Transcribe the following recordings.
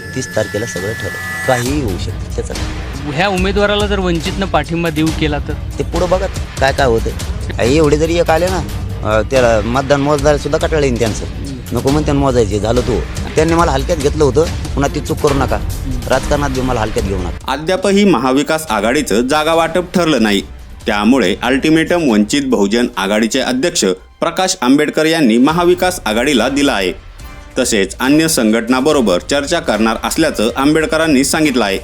तीस तारखेला सगळं ठरलं काहीही होऊ शकतं त्याचं. ह्या उमेदवाराला जर वंचितनं पाठिंबा देऊ केला तर? ते पुढं बघा काय काय होतं आई एवढे जरी एक आले ना अं, त्याला मतदान मोजदार सुद्धा कटाळा येईन त्यांचं. नको म्हणते मोजायचे झालं तू. त्यांनी मला हलक्यात घेतलं होतं पुन्हा ती चूक करू नका. राजकारणात बी मला हलक्यात घेऊ नका. अद्यापही महाविकास आघाडीचं जागा वाटप ठरलं नाही. त्यामुळे अल्टिमेटम वंचित बहुजन आघाडीचे अध्यक्ष प्रकाश आंबेडकर यांनी महाविकास आघाडीला दिला आहे. तसेच अन्य संघटनाबरोबर चर्चा करणार असल्याचं आंबेडकरांनी सांगितलं आहे.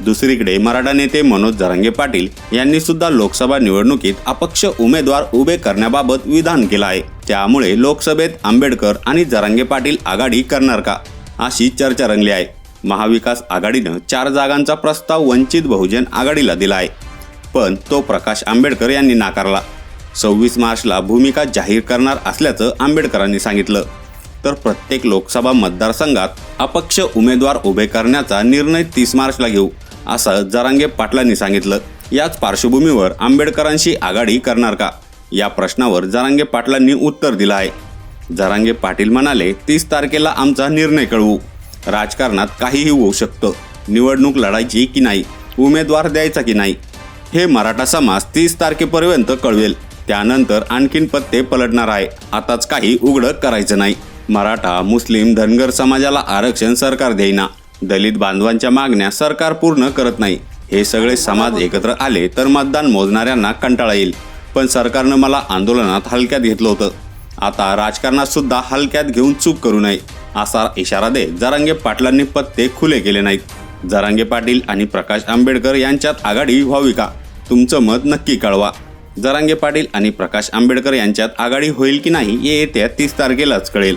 दुसरीकडे मराठा नेते मनोज जरांगे पाटील यांनी सुद्धा लोकसभा निवडणुकीत अपक्ष उमेदवार उभे करण्याबाबत विधान केलं आहे. त्यामुळे लोकसभेत आंबेडकर आणि जरांगे पाटील आघाडी करणार का? अशी चर्चा रंगली आहे. महाविकास आघाडीनं चार जागांचा प्रस्ताव वंचित बहुजन आघाडीला दिला आहे. पण तो प्रकाश आंबेडकर यांनी नाकारला. सव्वीस मार्चला भूमिका जाहीर करणार असल्याचं आंबेडकरांनी सांगितलं. तर प्रत्येक लोकसभा मतदारसंघात अपक्ष उमेदवार उभे करण्याचा निर्णय तीस मार्चला घेऊ असं जरांगे पाटलांनी सांगितलं. याच पार्श्वभूमीवर आंबेडकरांशी आघाडी करणार का? या प्रश्नावर जरांगे पाटलांनी उत्तर दिलं आहे. जरांगे पाटील म्हणाले तीस तारखेला आमचा निर्णय कळवू. राजकारणात काहीही होऊ शकतं. निवडणूक लढायची की नाही? उमेदवार द्यायचा की नाही? हे मराठा समाज तीस तारखेपर्यंत कळवेल. त्यानंतर आणखीन पत्ते पलटणार आहे. आताच काही उघडं करायचं नाही. मराठा मुस्लिम धनगर समाजाला आरक्षण सरकार देईना. दलित बांधवांच्या मागण्या सरकार पूर्ण करत नाही. हे सगळे समाज एकत्र आले तर मतदान मोजणाऱ्यांना कंटाळा येईल. पण सरकारनं मला आंदोलनात हलक्यात घेतलं होतं. आता राजकारणात सुद्धा हलक्यात घेऊन चूक करू नये असा इशारा दे जरांगे पाटलांनी पत्ते खुले केले नाहीत. जरांगे पाटील आणि प्रकाश आंबेडकर यांच्यात आघाडी व्हावी का? तुमचं मत नक्की कळवा. जरांगे पाटील आणि प्रकाश आंबेडकर यांच्यात आघाडी होईल की नाही हे येत्या तीस तारखेलाच कळेल.